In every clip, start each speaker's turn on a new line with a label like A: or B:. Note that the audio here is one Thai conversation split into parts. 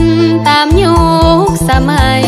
A: นตามยุคสมัย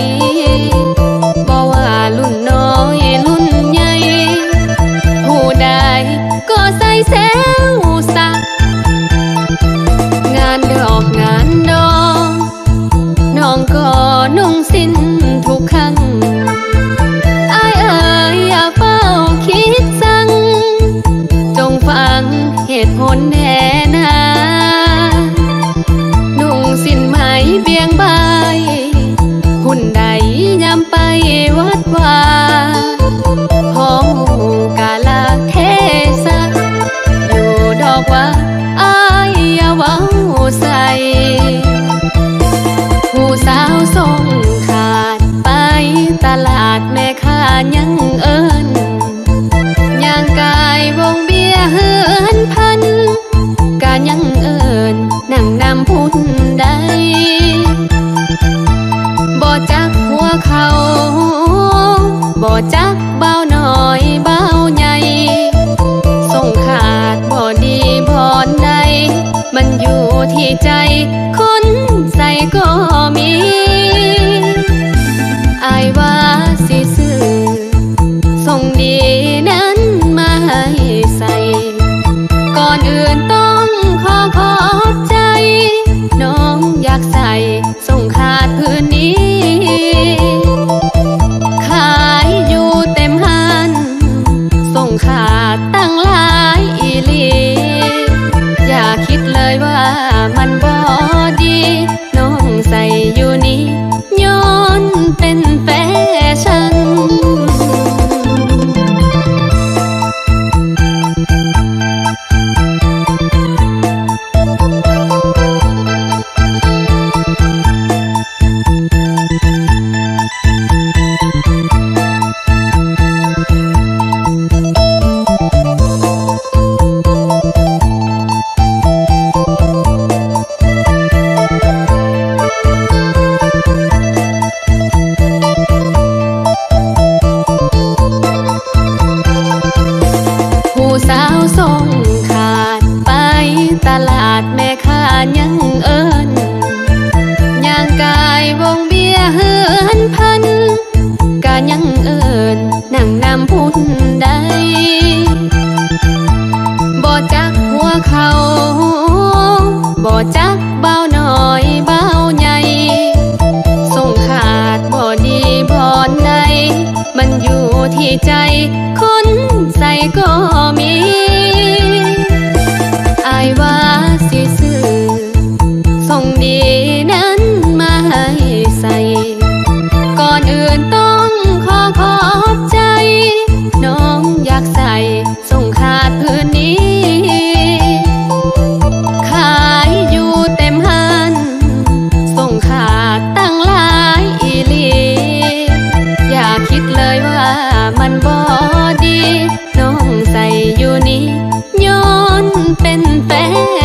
A: จักเบาหน่อยเบาใหญ่ส่งขาดบ่ดีพรใด มันอยู่ที่ใจ คนใส่ก็มี อายว่าสิซื้อ ตั้งหลายอีลี เขาบ่จักเบาหน่อยเบาใหญ่ส่งขาดบ่ดีบ่อนใดมันอยู่ที่ใจ คนใส่ก็มี อายว่าสิซื้อ เป็นแฟน